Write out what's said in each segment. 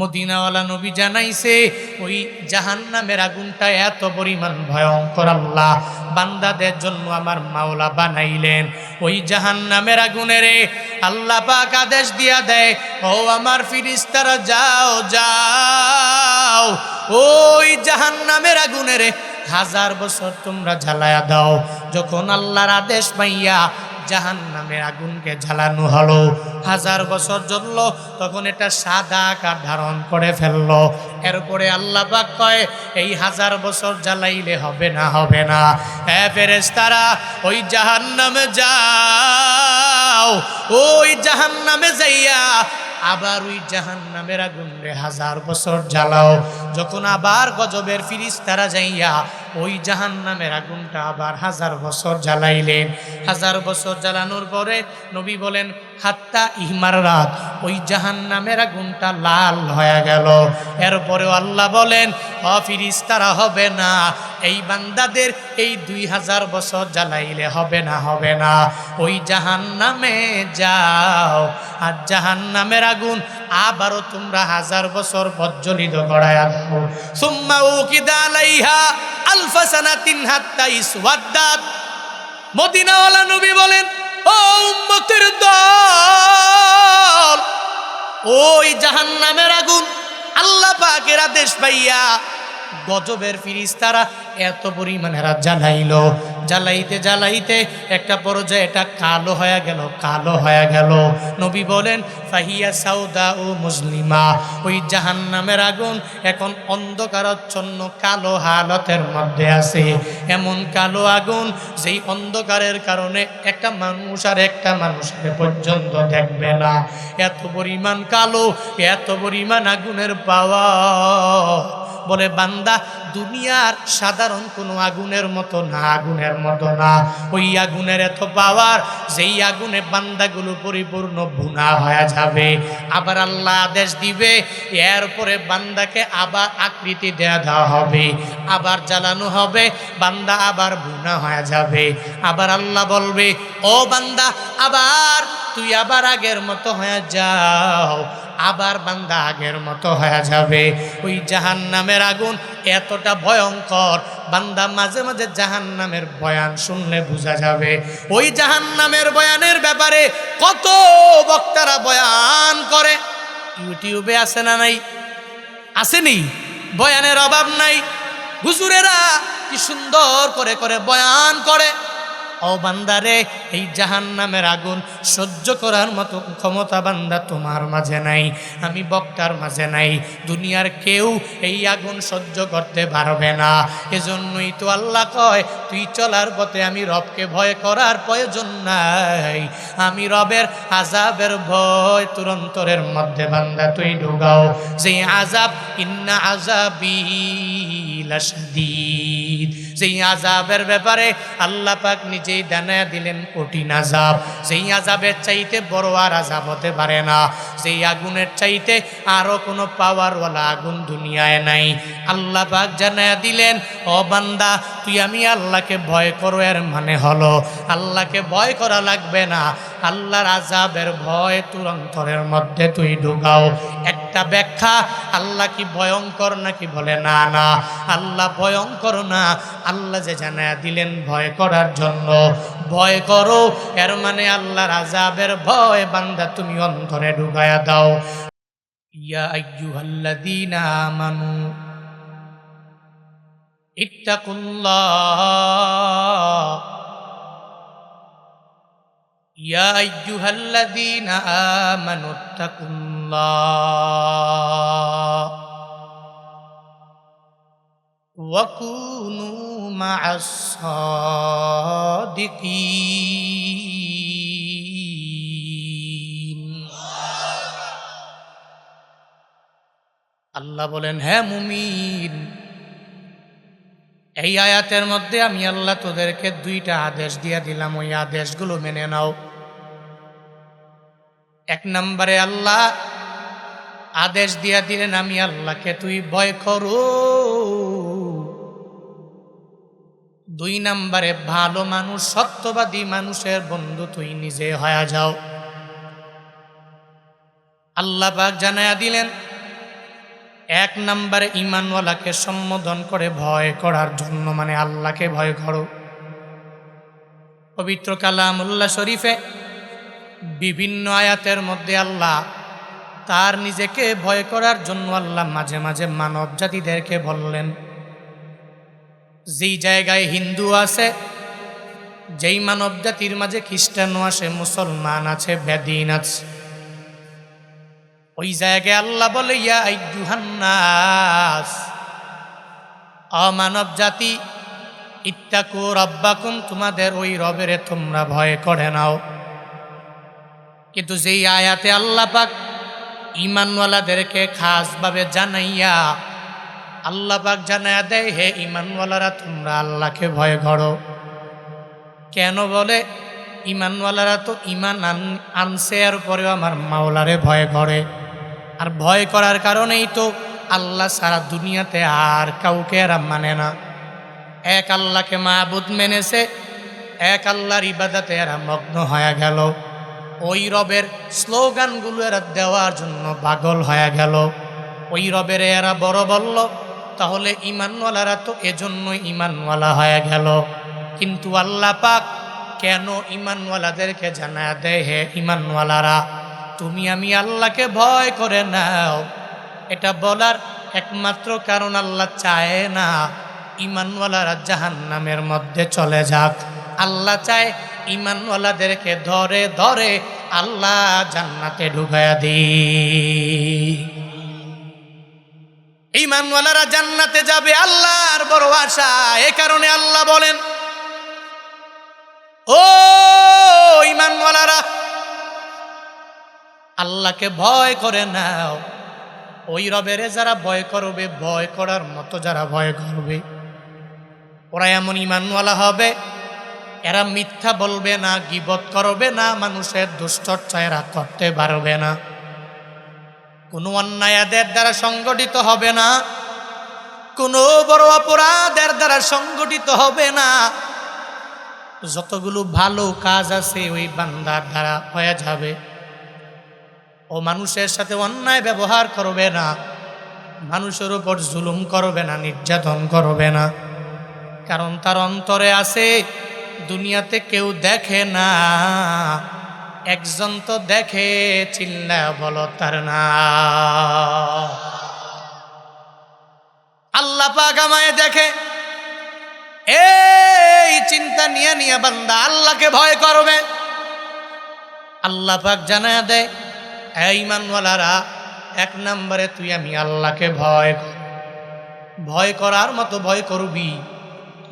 মদিনাওয়ালা নবী জানাইছে, ওই জাহান্নামের আগুনটা এত পরিমাণ ভয়ঙ্কর আল্লাহ, বান্দাদের জন্য আমার মাওলা বানাইলেন। ওই জাহান্নামের আগুনের আল্লাহ পাক আদেশ দিয়া দেয়, ও আমার ফিরিস্তারা, যাও যাও, ওই জাহান্নামের আগুনের হাজার বছর তোমরা জ্বালায়া দাও। যখন আল্লাহর আদেশ পাইয়া জাহান নামের আগুনকে জ্বালানো হলো। হাজার বছর জ্বললো, তখন এটা সাদা আকার ধারণ করে ফেলল। এরপরে আল্লাহ পাক কয়, এই হাজার বছর জ্বালাইলে হবে না হবে না। হ্যাঁ ফেরেস্তারা ওই জাহান নামে যাও, ওই জাহান নামে যাইয়া আবার ওই জাহান নামের আগুন রে হাজার বছর জ্বালাও। যখন আবার গজবের ফিরিস তারা যাইয়া ওই জাহান নামের আগুনটা আবার হাজার বছর জ্বালাইলেন। হাজার বছর জ্বালানোর পরে নবী বলেন, হাত্তা ইহমার রাত। ওই জাহান নামের আগুনটা লাল হয়ে গেল। এরপরেও আল্লাহ বলেন অফিরিস্তারা হবে না। এই বান্দাদের এই দুই হাজার বছর জ্বালাইলে হবে না হবে না। ওই জাহান নামে যাও। আর জাহান নামের আগুন আবারও তোমরা হাজার বছর প্রজ্বলিত করায় দাও সুম্মা উকিদা আলাইহা আলফা সানাতিন হাত্তা ইসওয়াদ্দাত মদিনাওয়ালা নবী বলেন, ও উম্মতের দল, ওই জাহান্নামের আগুন আল্লাহ পাকের আদেশ পাইয়া গজবের ফিরিস্তারা এত পরিমাণে এরা জ্বালাইল। জ্বালাইতে জ্বালাইতে একটা পর্যায়ে এটা কালো হয়ে গেল, কালো হয়ে গেল। নবী বলেন, ফাহিয়া সাউদা ও মুসলিমা ওই জাহান্নামের আগুন এখন অন্ধকারচ্ছন্ন কালো হালতের মধ্যে আছে। এমন কালো আগুন যেই অন্ধকারের কারণে একটা মানুষ আর একটা মানুষের পর্যন্ত দেখবে না। এত পরিমাণ কালো, এত পরিমাণ আগুনের পাওয়া বলে, বান্দা, দুনিয়ার সাধারণ কোনো আগুনের মতো না, আগুনের মতো না। ওই আগুনের এত পাওয়ার, যেই আগুনে বান্দাগুলো পরিপূর্ণ বুনা হয়ে যাবে। আবার আল্লাহ আদেশ দিবে এরপরে বান্দাকে আবার আকৃতি দেয়া দেওয়া হবে, আবার জ্বালানো হবে, বান্দা আবার ভুনা হয়ে যাবে। আবার আল্লাহ বলবে, ও বান্দা, আবার তুই আবার আগের মতো হয়ে যাও, আবার বান্দা আগের মতো হয়ে যাবে। ওই জাহান নামের আগুন এতটা ভয়ঙ্কর, বান্দা মাঝে মাঝে জাহান নামের বয়ান শুনলে বোঝা যাবে। ওই জাহান নামের বয়ানের ব্যাপারে কত বক্তারা বয়ান করে। ইউটিউবে আছে না নাই? আসেনি? বয়ানের অভাব নাই? হুজুরেরা কি সুন্দর করে করে বয়ান করে। ও বান্দারে, এই জাহান নামের আগুন সহ্য করার মতো ক্ষমতা বান্দা তোমার মাঝে নাই, আমি বক্তার মাঝে নাই, দুনিয়ার কেউ এই আগুন সহ্য করতে পারবে না। এজন্যই তো আল্লাহ কয়, তুই চলার পথে আমি রবকে ভয় করার প্রয়োজন নাই, আমি রবের আজাবের ভয় তুরন্তরের মধ্যে বান্দা তুই ঢুকাও, যে আজাব ইন্না আজাবি লাশাদীদ। যেই আজাবের ব্যাপারে আল্লাহ পাক নিজেই জানায়া দিলেন কঠিন আজাব যেই আজাবের চাইতে বড় আর আজাব হতে পারে না। যেই আগুনের চাইতে আরও কোনো পাওয়ারওয়ালা আগুন দুনিয়ায় নাই। আল্লাহ পাক জানায়া দিলেন, ও বান্দা, তুই আমি আল্লাহকে ভয় করো, এর মানে হলো আল্লাহকে ভয় করা লাগবে না। আল্লাহর আজাবের ভয় তোর অন্তরের মধ্যে তুই ঢুকাও। একটা ব্যাখ্যা? আল্লাহ কি ভয়ঙ্কর নাকি বলে, না না। আল্লাহ ভয়ঙ্কর না। আল্লাহ যে জানা দিলেন ভয় করার জন্য। ভয় করো, এর মানে আল্লাহ রাজাবের ভয় বান্দা তুমি অন্তরে ঢুকায়া দাও। ইয়া ইত্তাকুল্লাহ। ইয়া আইয়ুহাল্লাযীনা আমানু, ইত্তাকুল্লাহ। الله وكونوا مع الصادقين আল্লাহ বলেন হ্যাঁ মুমিন এই আয়াতের মধ্যে আমি আল্লাহ তোদেরকে দুইটা আদেশ দিয়ে দিলাম ওই আদেশগুলো মেনে নাও এক নম্বরে আল্লাহ আদেশ দিয়া দিলেন, আমি আল্লাহকে তুই ভয় করো। দুই নম্বরে, ভালো মানুষ, সত্যবাদী মানুষের বন্ধু তুই নিজে হয়ে যাও। আল্লাহ পাক জানায়া দিলেন, এক নম্বরে, ইমানওয়ালাকে সম্বোধন করে ভয় করার জন্য মানে আল্লাহকে ভয় করো। পবিত্র কালামুল্লাহ শরীফে বিভিন্ন আয়াতের মধ্যে আল্লাহ তার নিজেকে ভয় করার জন্য আল্লাহ মাঝে মাঝে মানব জাতিদেরকে বললেন, যেই জায়গায় হিন্দু আছে, যেই মানব জাতির মাঝে খ্রিস্টানও আছে, মুসলমান আছে, বেদিন আছে, ওই জায়গায় আল্লাহ বলে, ইয়া আইয়ুহান্নাস অমানব জাতি ইত্তাকু রব্বাকুম, তোমাদের ওই রবেরে তোমরা ভয় করে নাও। কিন্তু যেই আয়াতে আল্লাহ পাক ইমানওয়ালাদেরকে খাসভাবে জানাইয়া আল্লাহ পাক জানাইয়া দেয়, হে ইমানওয়ালারা, তোমরা আল্লাহকে ভয় করো। কেন বলে? ইমানওয়ালারা তো ইমান আন, আনছে, আর পরেও আমার মাওলারে ভয় করে। আর ভয় করার কারণেই তো আল্লাহ সারা দুনিয়াতে আর কাউকে এরা মানে না। এক আল্লাহকে মাহবুদ মেনেছে, এক আল্লাহর ইবাদাতে এরা মগ্ন হয়ে গেল। ওই রবের স্লোগানগুলো এরা দেওয়ার জন্য পাগল হয়ে গেল। ওই রবের এরা বড় বলল, তাহলে ইমানওয়ালারা তো এজন্যই ইমানওয়ালা হয়ে গেল। কিন্তু আল্লাহ পাক কেন ইমানওয়ালাদেরকে জানা দেয়, হে ইমানওয়ালারা, তুমি আমি আল্লাহকে ভয় করে নাও। এটা বলার একমাত্র কারণ আল্লাহ চায় না। ইমানওয়ালারা জাহান নামের মধ্যে চলে যাক। আল্লাহ চায় ইমানওয়ালাদেরকে ধরে ধরে আল্লাহ জান্নাতে ঢুকায়া দি ইমানওয়ালারা জান্নাতে যাবে আল্লাহর বড় আশা এ কারণে আল্লাহ বলেন, ও ইমানওয়ালারা, আল্লাহকে ভয় করে নাও। ওই রবেরে যারা ভয় করবে, ভয় করার মতো যারা ভয় করবে ওরা এমন ইমানওয়ালা হবে, এরা মিথ্যা বলবে না, গিবত করবে না, মানুষের দুশ্চর্চা এরা করতে পারবে না। কোনো অন্যায়াদের দ্বারা সংগঠিত হবে না, কোনো বড় অপরাধের দ্বারা সংগঠিত হবে না। যতগুলো ভালো কাজ আছে ওই বান্দার দ্বারা হয়ে যাবে। ও মানুষের সাথে অন্যায় ব্যবহার করবে না, মানুষের উপর জুলুম করবে না, নির্যাতন করবে না। কারণ তার অন্তরে আছে, দুনিয়াতে কেউ দেখে না। একজন তো দেখে, চিল্লা বলো তার না। আল্লাহ পাক আমায় দেখে। এই চিন্তা নিয়ে নিয়ে বান্দা, আল্লাহকে ভয় করবে। আল্লাহ পাক জানায় দেয় ইমানওয়ালারা এক নম্বরে তুই আমি আল্লাহকে ভয় কর। ভয় করার মতো ভয় করবি।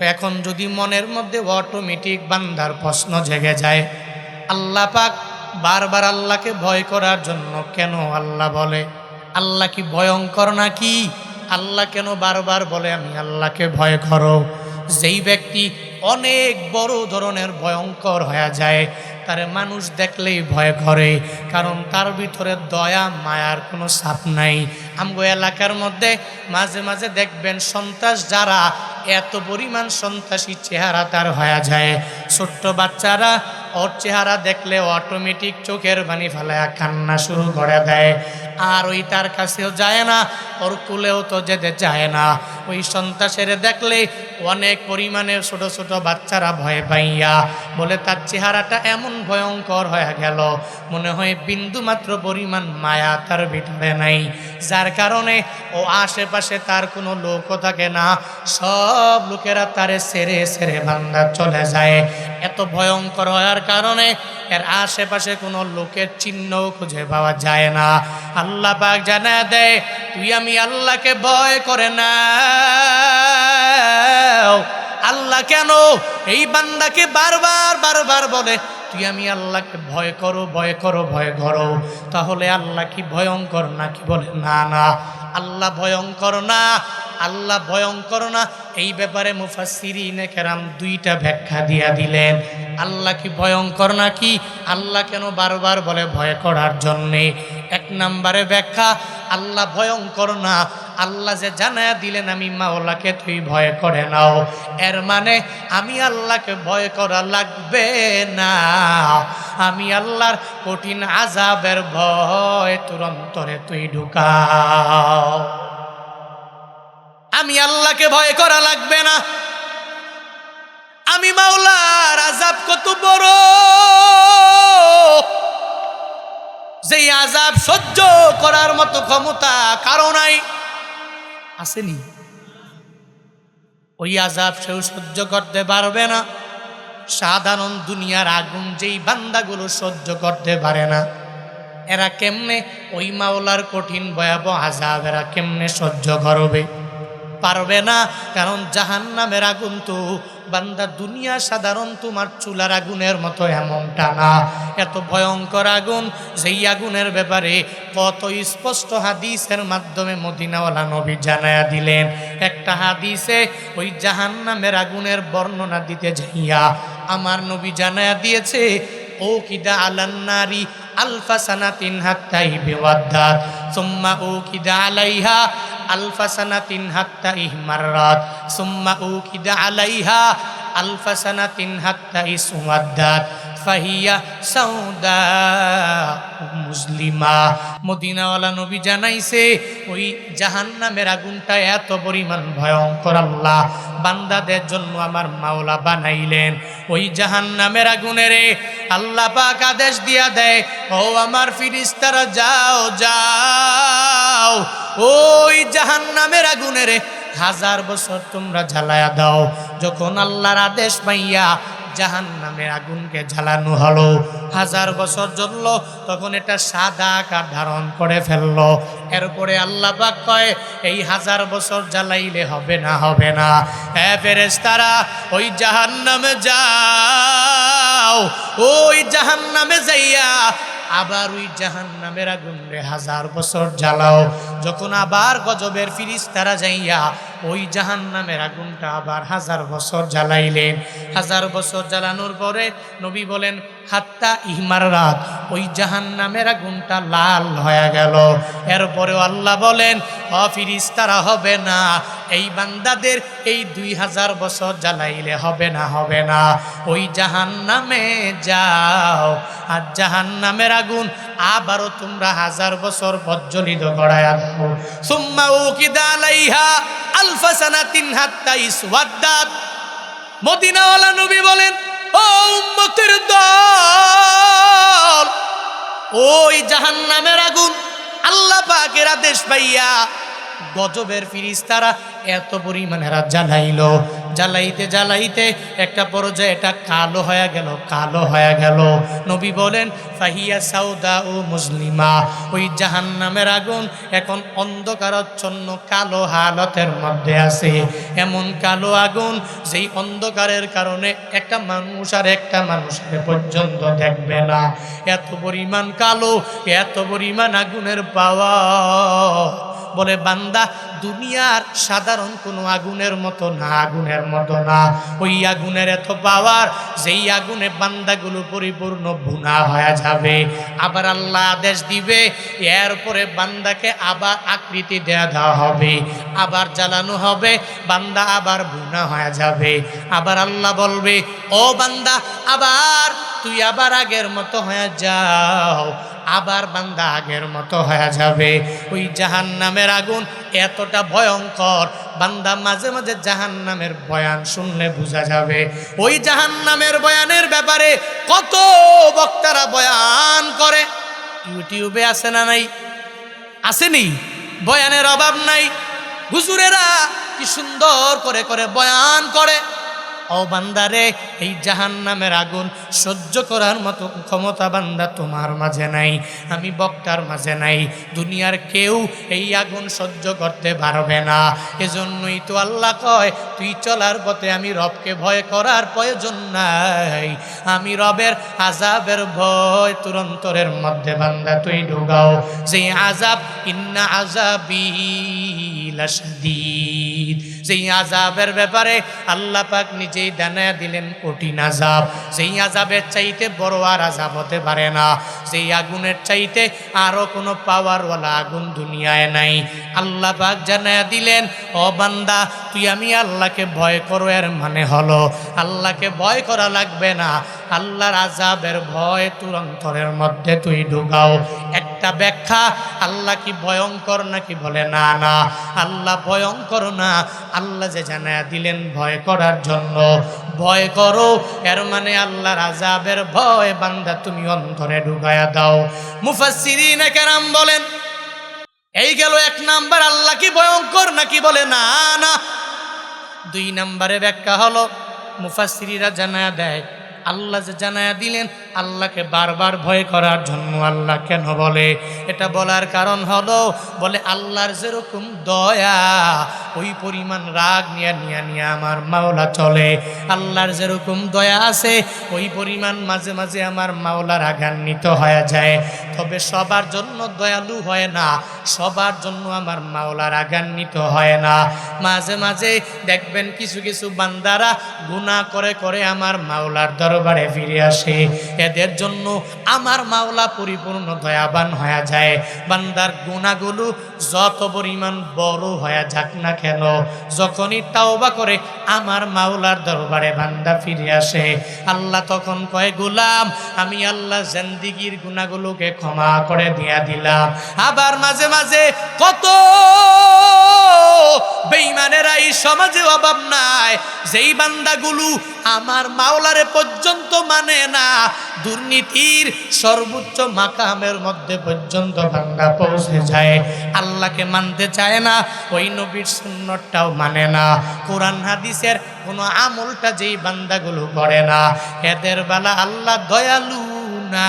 এখন যদি মনের মধ্যে অটোমেটিক বান্ধার প্রশ্ন জেগে যায়, আল্লাহ পাক বারবার আল্লাহকে ভয় করার জন্য কেন আল্লাহ বলে? আল্লাহ কি ভয়ঙ্কর নাকি? আল্লাহ কেন বারবার বলে, আমি আল্লাহকে ভয় করো? যেই ব্যক্তি অনেক বড় ধরনের ভয়ঙ্কর হয়ে যায়। তার মানুষ দেখলেই ভয় করে, কারণ তার ভিতরে দয়া, মায়ার কোনো সাপ নাই। আমগো এলাকার মধ্যে মাঝে মাঝে দেখবেন সন্ত্রাস যারা, এত পরিমাণ সন্ত্রাসী চেহারা তার হয়ে যায়। ছোট্ট বাচ্চারা ওর চেহারা দেখলে অটোমেটিক চোখের বানি ফেলায়, কান্না শুরু করে দেয়। আর ওই তার কাছেও যায় না, ওর কুলেও তো যেতে চায় না। ওই সন্ত্রাসের দেখলে অনেক পরিমাণে ছোট ছোট বাচ্চারা ভয় পাইয়া বলে, তার চেহারাটা এমন ভয়ঙ্কর হয়ে গেল। মনে হয় বিন্দু মাত্র পরিমাণ মায়া তার ভিতরে নাই। যার কারণে ও আশেপাশে তার কোনো লোকও থাকে না। সব লোকেরা তারে সেরে সেরে বান্দা চলে যায়। এত ভয়ঙ্কর হওয়ার কারণে এর আশেপাশে কোনো লোকের চিহ্নও খুঁজে পাওয়া যায় না। আল্লাহ পাক জানা দেয়, তুই আমি আল্লাহকে ভয় করে না আল্লাহ কেন? এই বান্দাকে বারবার বারবার বলে, তুই আমি আল্লাহকে ভয় করো ভয় করো ভয় করো। তাহলে আল্লাহ কি ভয়ঙ্কর নাকি বলে, না না, আল্লাহ ভয়ঙ্কর না। আল্লাহ ভয়ঙ্কর না। এই ব্যাপারে মুফাসিরিনে কেরাম দুইটা ব্যাখ্যা দিয়া দিলেন। আল্লাহ কি ভয়ঙ্কর নাকি? আল্লাহ কেন বারবার বলে ভয় করার জন্যে? এক নম্বরে ব্যাখ্যা, আল্লাহ ভয়ঙ্কর না। আল্লাহ যে জানায়া দিলেন, আমি মাওলাকে তুই ভয় করে নাও। এর মানে আমি আল্লাহকে ভয় করা লাগবে না। আমি আল্লাহর কঠিন আজাবের ভয় তোর অন্তরে তুই ঢুকাও। আল্লাহকে ভয় করা লাগবে না। আমি মাওলার আজাব কত বড়। যে আজাব সহ্য করার মতো ক্ষমতা কারও নাই। আসেনি। ওই আজাব সেও সহ্য করতে পারবে না। সাধারণ দুনিয়ার আগুন যেই বান্দাগুলো সহ্য করতে পারে না। এরা কেমনে ওই মাওলার কঠিন ভয়াবহ আজাব এরা কেমনে সহ্য করবে? পারবে না, কারণ জাহান নামের আগুন তো বান্দা দুনিয়া সাধারণ তোমার চুলার আগুনের মতো এমনটা না। এত ভয়ঙ্কর আগুন, যেই আগুনের ব্যাপারে কত স্পষ্ট হাদিসের মাধ্যমে মদিনাওয়ালা নবী জানায়া দিলেন। একটা হাদিসে ওই জাহান নামের আগুনের বর্ণনা দিতে যাইয়া আমার নবী জানায়া দিয়েছে, ও কিদা আলান্নারি আলফা সানাতিন হাত্তাই বিওয়াদ্দাত, সুম্মা ও কিদা আলাইহা আলফা সানাতিন হাত্তা ইহমাররাত সুম্মা উকিদা কিদা আলাইহা আলফা সানাতিন হাত্তা ইসওয়াদ্দাত ফাহিয়া সাউদা মুসলিমা। মদিনাওয়ালা নবী জানাইছে, ওই জাহান্নামের আগুনটা এত পরিমাণ ভয়ঙ্কর আল্লাহ। বান্দাদের জন্য আমার মাওলা বানাইলেন। ওই জাহান্নামের আগুনেরে আল্লাহ পাক আদেশ দিয়া দেয়, ও আমার ফিরিস্তারা, যাও যাও। ওই জাহান্নামের আগুনেরে হাজার বছর তোমরা জ্বালায়া দাও। যখন আল্লাহর আদেশ পাইয়া জাহান নামের আগুনকে জ্বালানো হলো। হাজার বছর জ্বললো, তখন এটা সাদা আকার ধারণ করে ফেলল। এরপরে আল্লাহ পাক কয়, এই হাজার বছর জ্বালাইলে হবে না হবে না। হ্যাঁ ফেরেস্তারা ওই জাহান নামে যাও, ওই জাহান নামে যাইয়া আবার ওই জাহান নামের আগুন হাজার বছর জ্বালাও। যখন আবার গজবের ফিরিস তারা যাইয়া ওই জাহান নামের আগুনটা আবার হাজার বছর জ্বালাইলেন। হাজার বছর জ্বালানোর পরে নবী বলেন হাত্তা ইহমার রাত। ওই জাহান নামের আগুনটা লাল হয়ে গেল। এরপরেও আল্লাহ বলেন অফিরিস তারা হবে না। এই বান্দাদের এই দুই হাজার বছর জ্বালাইলে হবে না হবে না। ওই জাহান নামে যাও। আর জাহান নামের আগুন আবারও তোমরা হাজার বছর প্রজ্বলিত করায় দাও সুম্মা ও উকিদা আলাইহা আলফা সানাতিন হাত্তা ইসওয়াদ্দাত। মদিনাওয়ালা নবী বলেন উম্মতের দল। ওই জাহান্নামের আগুন আল্লাহ পাকের আদেশ পাইয়া গজবের ফিরিস্তারা এত পরিমাণে এরা জ্বালাইল। জ্বালাইতে জ্বালাইতে একটা পর্যায়ে এটা কালো হয়ে গেল, কালো হয়ে গেল। নবী বলেন, ফাহিয়া সাউদা ও মুসলিমা ওই জাহান্নামের আগুন এখন অন্ধকারচ্ছন্ন কালো হালতের মধ্যে আছে। এমন কালো আগুন যেই অন্ধকারের কারণে একটা মানুষ আর একটা মানুষের পর্যন্ত দেখবে না। এত পরিমাণ কালো, এত পরিমাণ আগুনের পাওয়া বলে, বান্দা, দুনিয়ার সাধারণ কোনো আগুনের মতো না, আগুনের মতো না। ওই আগুনের এত পাওয়ার, যেই আগুনে বান্দাগুলো পরিপূর্ণ ভুনা হয়ে যাবে। আবার আল্লাহ আদেশ দিবে এরপরে বান্দাকে আবার আকৃতি দেয়া দেওয়া হবে, আবার জ্বালানো হবে, বান্দা আবার ভুনা হয়ে যাবে। আবার আল্লাহ বলবে, ও বান্দা, আবার তুই আবার আগের মতো হয়ে যাও। আবার বান্দা আগের মতো হয়ে যাবে। ওই জাহান নামের আগুন এতটা ভয়ঙ্কর, বান্দা মাঝে মাঝে জাহান নামের বয়ান শুনলে বোঝা যাবে। ওই জাহান নামের বয়ানের ব্যাপারে কত বক্তারা বয়ান করে। ইউটিউবে আছে না নাই? আসেনি? বয়ানের অভাব নাই? হুজুরেরা কি সুন্দর করে করে বয়ান করে। ও বান্দারে, এই জাহান নামের আগুন সহ্য করার মতো ক্ষমতা বান্দা তোমার মাঝে নাই, আমি বক্তার মাঝে নাই, দুনিয়ার কেউ এই আগুন সহ্য করতে পারবে না। এজন্যই তো আল্লাহ কয়, তুই চলার পথে আমি রবকে ভয় করার প্রয়োজন নাই, আমি রবের আজাবের ভয় তুরন্তরের মধ্যে বান্দা তুই ঢুকাও, যে আজাব ইন্না আজাবি লাশাদীদ। যেই আজাবের ব্যাপারে আল্লাহ পাক নিজেই জানায়া দিলেন কঠিন আজাব যেই আজাবের চাইতে বড় আর আজাব হতে পারে না। যেই আগুনের চাইতে আরও কোনো পাওয়ারওয়ালা আগুন দুনিয়ায় নাই। আল্লাহ পাক জানায়া দিলেন, ও বান্দা, তুই আমি আল্লাহকে ভয় করো, এর মানে হলো আল্লাহকে ভয় করা লাগবে না। আল্লাহর আজাবের ভয় তোর অন্তরের মধ্যে তুই ঢুকাও। একটা ব্যাখ্যা, আল্লাহ কি ভয়ঙ্কর নাকি বলে, না না, আল্লাহ ভয়ঙ্কর না। আল্লাহ যে জানায়া দিলেন ভয় করার জন্য। ভয় করো, এর মানে আল্লাহর আজাবের ভয় বান্দা তুমি অন্তরে ঢুকায়া দাও। মুফাসসিরিন কেরাম বলেন, এই গেল এক নাম্বার, আল্লাহ কি ভয়ঙ্কর নাকি? বলে, না না। দুই নাম্বারে ব্যাখ্যা হলো মুফাসিরিরা জানায়া দেয় আল্লাহ যে জানায়া দিলেন, আল্লাহকে বারবার ভয় করার জন্য আল্লাহ কেন বলে? এটা বলার কারণ হলো, বলে আল্লাহর যেরকম দয়া, ওই পরিমাণ রাগ নিয়ে নিয়ে নিয়ে আমার মাওলা চলে। আল্লাহর যেরকম দয়া আছে, ওই পরিমাণ মাঝে মাঝে আমার মাওলা রাগান্বিত হয়ে যায়। তবে সবার জন্য দয়ালু হয় না, সবার জন্য আমার মাওলা রাগান্বিত হয় না। মাঝে মাঝে দেখবেন কিছু কিছু বান্দারা গুনাহ করে করে আমার মাওলার দরবারে ফিরে আসে। এদের জন্য আমার মাওলা পরিপূর্ণ দয়াবান হয়ে যায়। বান্দার গুণাগুলো যত পরিমাণ বড় হয়ে যাক না কেন, যখনই তাওবা করে আমার মাওলার দরবারে বান্দা ফিরে আসে, আল্লাহ তখন কয়, গোলাম, আমি আল্লাহ জেন্দিগির গুণাগুলোকে ক্ষমা করে দিয়া দিলাম। আবার মাঝে মাঝে কত বেইমানেরা এই সমাজে অভাব নাই, যেই বান্দাগুলো আমার মাওলারে পর্যন্ত মানে না। দুর্নীতির সর্বোচ্চ মাকামের মধ্যে পর্যন্ত বান্দা পৌঁছে যায়। আল্লাহকে মানতে চায় না, ওই নবীর সুন্নতটাও মানে না। কোরআন, হাদিসের কোনো আমলটা যেই বান্দাগুলো করে না। এদের বেলা আল্লাহ দয়ালু না।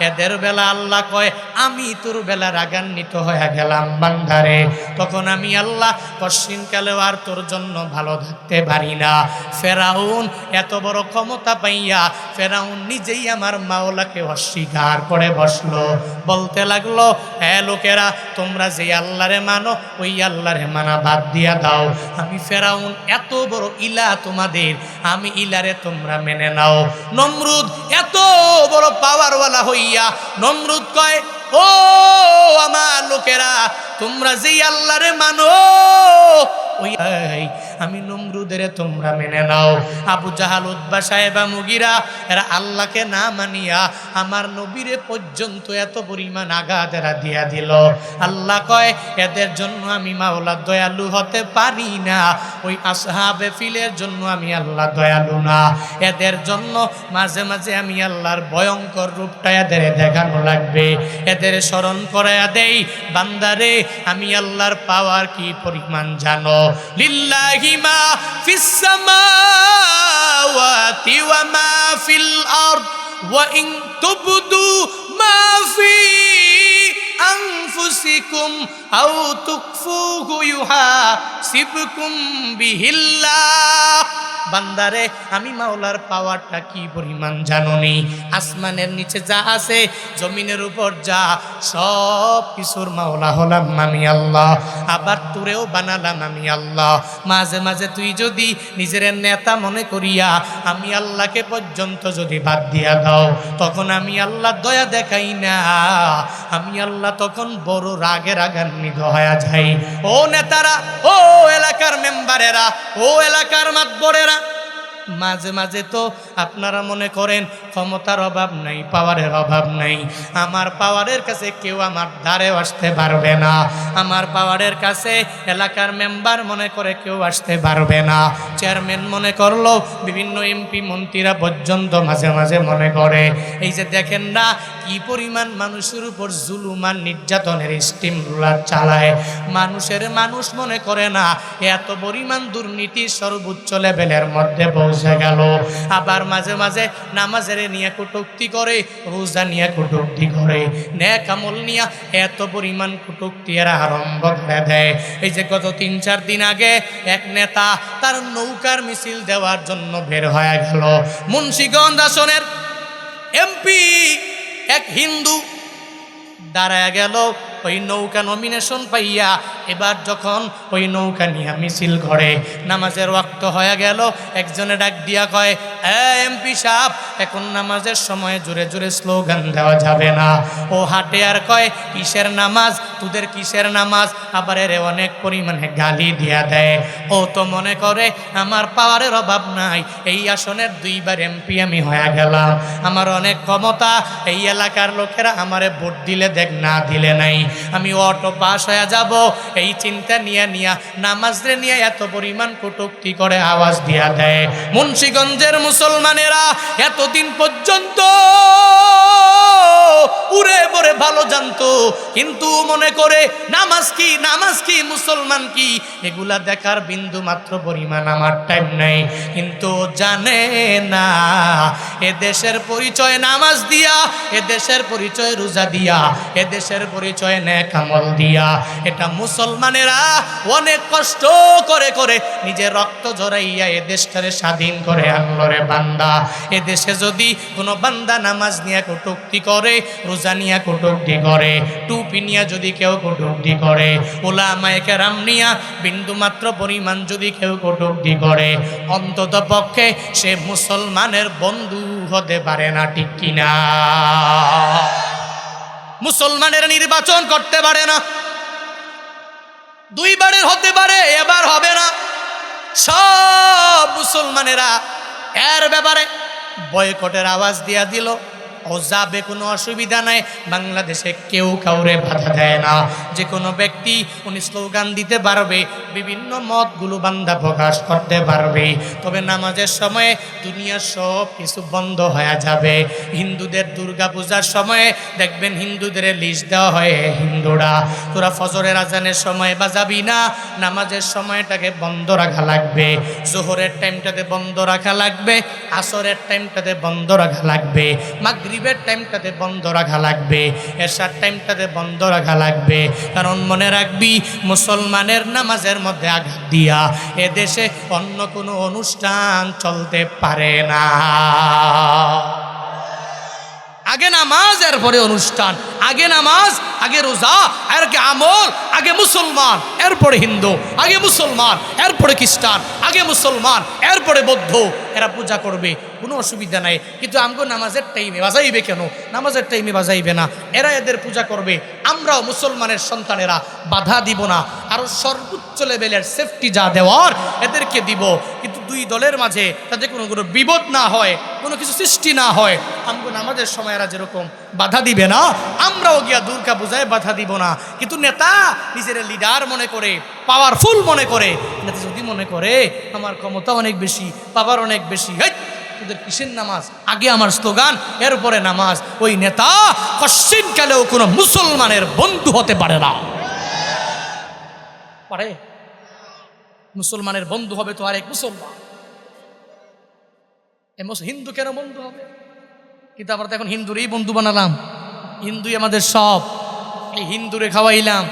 এদের বেলা আল্লাহ কয় আমি তোর বেলা রাগান্বিত হয়ে গেলাম বান্দারে তখন আমি আল্লাহ পশ্চিমকালেও আর তোর জন্য ভালো থাকতে পারি না। ফেরাউন এত বড় ক্ষমতা পাইয়া ফেরাউন নিজেই আমার মাওলাকে অস্বীকার করে বসল। বলতে লাগল হ্যাঁ লোকেরা, তোমরা যে আল্লাহরে মানো, ওই আল্লাহরে মানা বাদ দিয়া দাও। আমি ফেরাউন এত বড় ইলা তোমাদের, আমি ইলারে তোমরা মেনে নাও। নমরুদ এত বড় পাওয়ারওয়ালা হইয়া, নমরুদ কয় ও আমার লোকেরা তোমরা যেই আল্লাহরে মানো আমি নমরুদের তোমরা মেনে নাও। আবু জাহাল উদ্বা সাহেবা, মুগিরা, এরা আল্লাহকে না মানিয়া আমার নবীরে পর্যন্ত এত পরিমাণ আঘাত এরা দিয়া দিল। আল্লাহ কয়, এদের জন্য আমি মাওলা দয়ালু হতে পারি না। ওই আসহাবে ফিলের জন্য আমি আল্লাহ দয়ালু না। এদের জন্য মাঝে মাঝে আমি আল্লাহর ভয়ঙ্কর রূপটা এদের দেখানো লাগবে। এদের স্মরণ করাইয়া দেই, বান্দারে, আমি আল্লাহর পাওয়ার কি পরিমাণ জানো? লিল্লাহি মা ফিস সামাওয়াতি ওয়া মা ফিল আরদ ওয়া ইন তুবদু মা ফি আনফুসিকুম আও তুকফুহু ইউহাসিবকুম বিহিল্লাহ বান্দারে, আমি মাওলার পাওয়ারটা কি পরিমাণ জাননি? আসমানের নিচে যা আছে, জমিনের উপর যা, সব কিছুর মাওলা হলাম আমি আল্লাহ। আবার তোরেও বানালাম আমি আল্লাহ। মাঝে মাঝে তুই যদি নিজের নেতা মনে করিয়া আমি আল্লাহকে পর্যন্ত যদি বাদ দিয়া দাও, তখন আমি আল্লাহ দয়া দেখাই না। আমি আল্লাহ তখন বড় রাগে রাগান্বিত হয়ে যাই। ও নেতারা, ও এলাকার মেম্বারেরা, ও এলাকার মাতবরেরা মাঝে মাঝে তো আপনারা মনে করেন ক্ষমতার অভাব নাই, পাওয়ারের অভাব নাই। আমার পাওয়ারের কাছে কেউ আমার ধারে আসতে পারবে না। আমার পাওয়ারের কাছে এলাকার মেম্বার মনে করে কেউ আসতে পারবে না। চেয়ারম্যান মনে করল বিভিন্ন এমপি, মন্ত্রীরা পর্যন্ত মাঝে মাঝে মনে করে। এই যে দেখেন না, কি পরিমাণ মানুষের উপর জুলুমান নির্যাতনের স্টিম রুলার চালায়। মানুষের মানুষ মনে করে না, এত পরিমাণ দুর্নীতি সর্বোচ্চ লেভেলের মধ্যে পৌঁছে গেল। আবার মাঝে মাঝে নামাজের নিয়ে কটুক্তি করে, রোজা নিয়ে কটুক্তি করে। ন্যাক নিয়ে এত পরিমাণ কটুক্তি এরা আরম্ভ করে দেয়। এই যে গত তিন চার দিন আগে এক নেতা তার নৌকার মিছিল দেওয়ার জন্য বের হয়ে গেল। মুন্সিগঞ্জ আসনের এমপি এক হিন্দু দাঁড়ায় গেল। ওই নৌকা নমিনেশন পাইয়া এবার যখন ওই নৌকা নিয়ে মিছিল ঘরে নামাজের ওয়াক্ত হয়ে গেল, একজনে ডাক দিয়া কয় এমপি সাহ এখন নামাজের সময় জোরে জোরে স্লোগান দেওয়া যাবে না। ও হাটে আর কয়, কিসের নামাজ? তোদের কিসের নামাজ? আবার এর অনেক পরিমাণে গালি দিয়া দেয়। ও তো মনে করে, আমার পাওয়ারের অভাব নাই, এই আসনের দুইবার এমপি আমি হয়ে গেলাম। আমার অনেক ক্ষমতা, এই এলাকার লোকেরা আমারে ভোট দিলে দেখ, না দিলে নাই। আমি অটো পাস হয়ে যাব, এই চিন্তা নিয়ে নিয়া নামাজ রে নিয়ে এত পরিমাণ কটুক্তি করে আওয়াজ দিয়া দেয়। মুন্সীগঞ্জের মুসলমানেরা এতদিন পর্যন্ত উড়ে পরে ভালো জানতো, কিন্তু মনে করে নামাজ কি নামাজ কি, মুসলমান কি? এগুলা দেখার বিন্দু মাত্র পরিমাণ আমার টাইম নাই, কিন্তু জানে না এ দেশের পরিচয় নামাজ দিয়া, এ দেশের পরিচয় রোজা দিয়া, এ দেশের পরিচয় নেক আমল দিয়া। এটা মুসলমানেরা অনেক কষ্ট করে করে নিজের রক্ত ঝরাইয়া এ দেশটারে স্বাধীন করে আনলো রে বান্দা। এ দেশে যদি কোনো বান্দা নামাজ নিয়ে কটুক্তি করে, রোজা নিয়ে কটুক্তি করে, টুপি নিয়ে যদি কেউ কটুক্তি করে ওলা মায়কে রাম নিয়া বিন্দু মাত্র পরিমাণ যদি কেউ কটুক্তি করে অন্তত পক্ষে সে মুসলমানের বন্ধু হতে পারে না, ঠিক কিনা? মুসলমানের নির্বাচন করতে পারে না। দুইবারের হতে পারে, এবার হবে না। সব মুসলমানেরা এর ব্যাপারে বয়কটের আওয়াজ দিয়া দিল। ও যাবে কোনো অসুবিধা নাই। বাংলাদেশে কেউ কাউরে বাধা দেয় না। যে কোনো ব্যক্তি উনি স্লোগান দিতে পারবে বিভিন্ন মতগুলো বান্দা প্রকাশ করতে পারবে। তবে নামাজের সময়ে দুনিয়ার সব কিছু বন্ধ হয়ে যাবে। হিন্দুদের দুর্গা পূজার সময়ে দেখবেন হিন্দুদের লিস্ট দেওয়া হয় হিন্দুরা, তোরা ফজরের আজানের সময় বাজাবি না? নামাজের সময়টাকে বন্ধ রাখা লাগবে। জোহরের টাইমটাতে বন্ধ রাখা লাগবে। আসরের টাইমটাতে বন্ধ রাখা লাগবে। মাগরিবের টাইমটাতে বন্ধ রাখা লাগবে। এরশার টাইমটাতে বন্ধ রাখা লাগবে। কারণ মনে রাখবি, মুসলমানের নামাজের মধ্যে আঘাত দিয়া এ দেশে অন্য কোনো অনুষ্ঠান চলতে পারে না আগে নামাজ, এরপরে অনুষ্ঠান। আগে নামাজ, আগে রোজা আর কি আমল, আগে মুসলমান, এরপরে হিন্দু, আগে মুসলমান, এরপরে খ্রিস্টান, আগে মুসলমান, এরপরে বৌদ্ধ। এরা পূজা করবে, কোনো অসুবিধা নাই। কিন্তু আমগো নামাজের টাইমে বাজাইবে কেন? নামাজের টাইমে বাজাইবে না। এরা এদের পূজা করবে। আমরাও মুসলমানের সন্তানেরা বাধা দিব না। আরও সর্বোচ্চ লেভেলের সেফটি যা দেওয়ার এদেরকে দিব। কিন্তু দুই দলের মাঝে তাতে কোনো কোনো বিপদ না হয় কোনো কিছু সৃষ্টি না হয়। আমগো নামাজের সময় এরা যেরকম বাধা দিবে না আমরাও গিয়া দুর্গা পূজায় বাধা দিব না। কিন্তু নেতা নিজের লিডার মনে করে পাওয়ারফুল মনে করে নেতা যদি মনে করে আমার ক্ষমতা অনেক বেশি পাওয়ার অনেক বেশি হেই, তোদের কিসের নামাজ? আগে আমার স্লোগান এর উপরে নামাজ। ওই নেতা কশ্চিন কালেও কোনো মুসলমানের বন্ধু হতে পারে না। পারে? মুসলমানের বন্ধু হবে তো আরেক মুসলমান। হিন্দু কেন বন্ধু হবে? কিন্তু আমরা তো এখন হিন্দুরই বন্ধু বানালাম। হিন্দুই আমাদের সব। এই হিন্দুরে খাওয়াইলাম,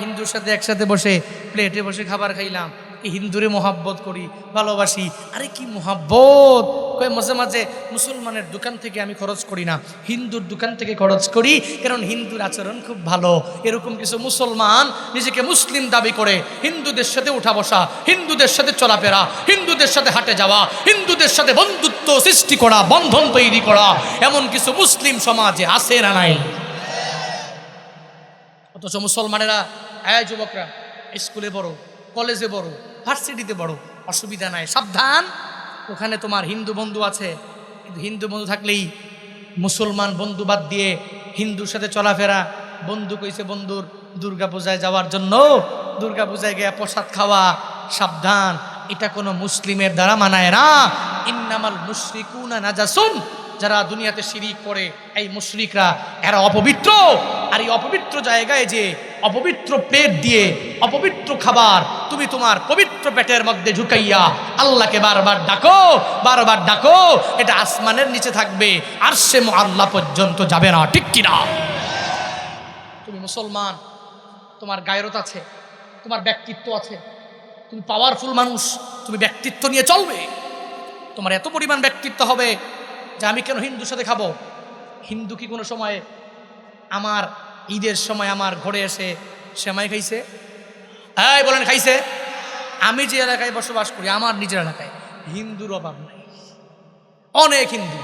হিন্দুর সাথে একসাথে বসে প্লেটে বসে খাবার খাইলাম। এই হিন্দুরে মোহাব্বত করি, ভালোবাসি। আরে কি মোহাব্বত? কয়ে মাঝে মাঝে মুসলমানের দোকান থেকে আমি খরচ করি না, হিন্দুর দোকান থেকে খরচ করি, কারণ হিন্দুর আচরণ খুব ভালো। এরকম কিছু মুসলমান নিজেকে মুসলিম দাবি করে, হিন্দুদের সাথে উঠা বসা, হিন্দুদের সাথে চলাফেরা, হিন্দুদের সাথে হাটে যাওয়া, হিন্দুদের সাথে বন্ধুত্ব সৃষ্টি করা, বন্ধন তৈরি করা, এমন কিছু মুসলিম সমাজে আছে না নাই? অথচ মুসলমানেরা হ্যাঁ যুবকরা, স্কুলে বড় কলেজে বড় ভার্সিটিতে বড় অসুবিধা নাই, সাবধান। ওখানে তোমার হিন্দু বন্ধু আছে। হিন্দু বন্ধু থাকলেই মুসলমান বন্ধু বাদ দিয়ে হিন্দুর সাথে চলাফেরা। বন্ধু কইছে বন্ধুর দুর্গা পূজায় যাওয়ার জন্য। দুর্গা পূজায় গিয়ে প্রসাদ খাওয়া সাবধান। এটা কোনো মুসলিমের দ্বারা মানায় না। ইন্নামাল মুশরিকুনা নাজাসুন। যারা দুনিয়াতে শিরিক করে, এই মুশরিকরা, এরা অপবিত্র। আর এই অপবিত্র জায়গায় যে অপবিত্র পেট দিয়ে অপবিত্র খাবার তুমি তোমার পবিত্র পেটের মধ্যে ঢুকাইয়া আল্লাহকে বারবার ডাকো বারবার ডাকো, এটা আসমানের নিচে থাকবে আর সে আল্লাহ পর্যন্ত যাবে না, ঠিক কিনা? তুমি মুসলমান, তোমার গায়রত আছে, তোমার ব্যক্তিত্ব আছে, তুমি পাওয়ারফুল মানুষ, তুমি ব্যক্তিত্ব নিয়ে চলবে। তোমার এত পরিমাণ ব্যক্তিত্ব হবে যে আমি কেন হিন্দুর সাথে খাব? হিন্দু কি কোনো সময় আমার ঈদের সময় আমার ঘরে এসে সেমাই খাইছে। হ্যাঁ বলেন, খাইছে? আমি যে এলাকায় বসবাস করি, আমার নিজের এলাকায় হিন্দুর অভাব নাই। অনেক হিন্দু।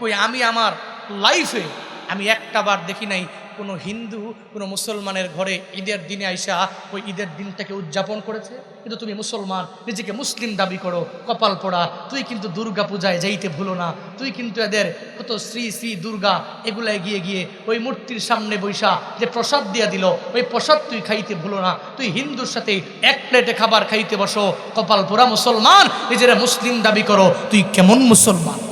কই, আমি আমার লাইফে আমি একটা বার দেখি নাই কোনো হিন্দু, কোনো মুসলমানের ঘরে ঈদের দিনে আইসা ওই ঈদের দিনটাকে উদযাপন করেছে? কিন্তু তুমি মুসলমান, নিজেকে মুসলিম দাবি করো, কপাল পোড়া। তুই কিন্তু দুর্গা পূজায় যাইতে ভুলো না। তুই কিন্তু এদের কত শ্রী শ্রী দুর্গা, এগুলায় গিয়ে গিয়ে ওই মূর্তির সামনে বৈশা যে প্রসাদ দিয়া দিল, ওই প্রসাদ তুই খাইতে ভুলো না। তুই হিন্দুর সাথে এক প্লেটে খাবার খাইতে বসো। কপাল পোড়া মুসলমান, নিজেরা মুসলিম দাবি করো। তুই কেমন মুসলমান?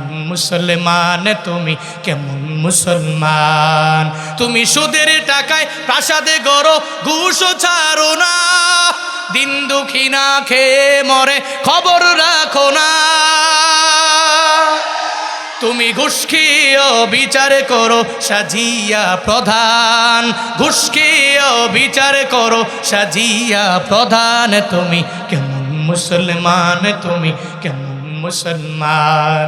মুসলমান, তুমি কেমন মুসলমান? তুমি সুদের টাকায় প্রাসাদে গড়ো ঘুষও ছাড়ো না। দিন দুঃখী না খেয়ে মরে, খবর রাখো না। তুমি ঘুষ খেয়েও বিচার করো, সাজিয়া প্রধান। ঘুষ খেয়েও বিচার করো, সাজিয়া প্রধান। তুমি কেমন মুসলমান, তুমি কেমন মুসলমান।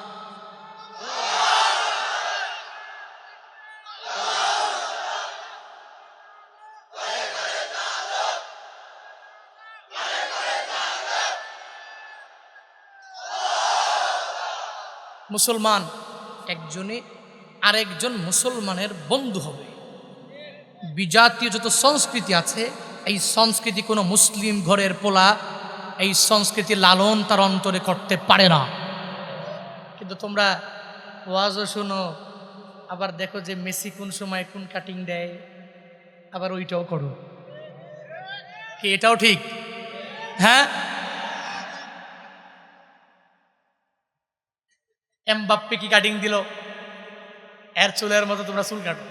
মুসলমান একজনে আরেকজন মুসলমানের বন্ধু হবে। বিজাতীয় যত সংস্কৃতি আছে, এই সংস্কৃতি কোনো মুসলিম ঘরের পোলা, এই সংস্কৃতি লালন তার অন্তরে করতে পারে না। কিন্তু তোমরা ওয়াজও শোনো, আবার দেখো যে মেসি কোন সময় কোন কাটিং দেয়, আবার ওইটাও করো। কি এটাও ঠিক? হ্যাঁ? এমবাপ্পে কি কাটিং দিল? এর চুলের মতো তোমরা চুল কাটো।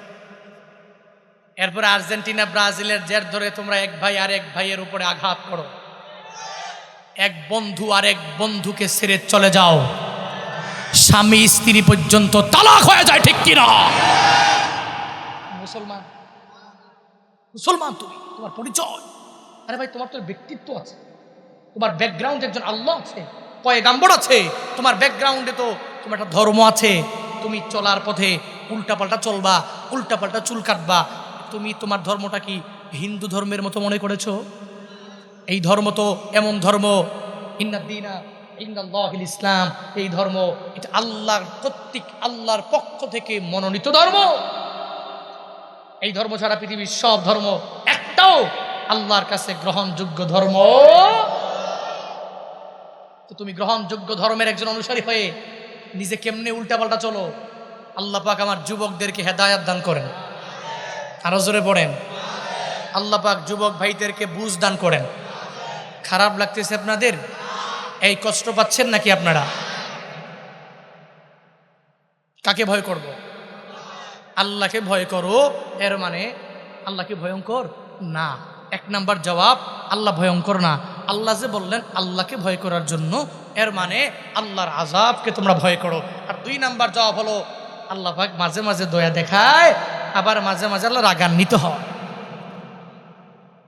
এরপরে আর্জেন্টিনা, ব্রাজিলের জের ধরে তোমরা এক ভাই আর এক ভাইয়ের উপরে আঘাত করো। এক বন্ধু আর এক বন্ধুকে ছেড়ে চলে যাও। স্বামী, স্ত্রী পর্যন্ত তালাক হয়ে যায়, ঠিক কিনা? মুসলমান? মুসলমান তুমি, তোমার পরিচয়? আরে ভাই, তোমার তো ব্যক্তিত্ব আছে। তোমার ব্যাকগ্রাউন্ডে একজন আল্লাহ আছে কয়ে পয়গাম্বর আছে। তোমার ব্যাকগ্রাউন্ডে তো তোমার একটা ধর্ম আছে, তুমি চলার পথে উল্টাপাল্টা চলবা, উল্টাপাল্টা চুল কাটবা। তুমি তোমার ধর্মটা কি হিন্দু ধর্মের মতো মনে করেছ? এই ধর্ম তো এমন ধর্ম ইন্নাদ্দিনা ইন্দাল্লাহিল ইসলাম এই ধর্ম, এটা আল্লাহর কর্তৃক আল্লাহর পক্ষ থেকে মনোনীত ধর্ম। এই ধর্ম ছাড়া পৃথিবীর সব ধর্ম একটাও আল্লাহর কাছে গ্রহণযোগ্য ধর্ম। তো তুমি গ্রহণযোগ্য ধর্মের একজন অনুসারী হয়ে নিজে কেমনে উল্টাপাল্টা চলো? আল্লাহ পাক আমার যুবকদেরকে হেদায়াত দান করেন। আরও জোরে পড়েন। আল্লাহ পাক যুবক ভাইদেরকে বুঝ দান করেন। খারাপ লাগতেছে আপনাদের? এই কষ্ট পাচ্ছেন নাকি আপনারা? কাকে ভয় করব? আল্লাহকে ভয় করো, এর মানে আল্লাহকে ভয়ঙ্কর? না। এক নাম্বার জবাব, আল্লাহ ভয়ঙ্কর না। আল্লাহ যে বললেন, আল্লাহকে ভয় করার জন্য, এর মানে আল্লাহর আজাবকে তোমরা ভয় করো। আর দুই নাম্বার জবাব হলো, আল্লাহ মাঝে মাঝে দয়া দেখায়, আবার মাঝে মাঝে আল্লাহ রাগান্বিত হয়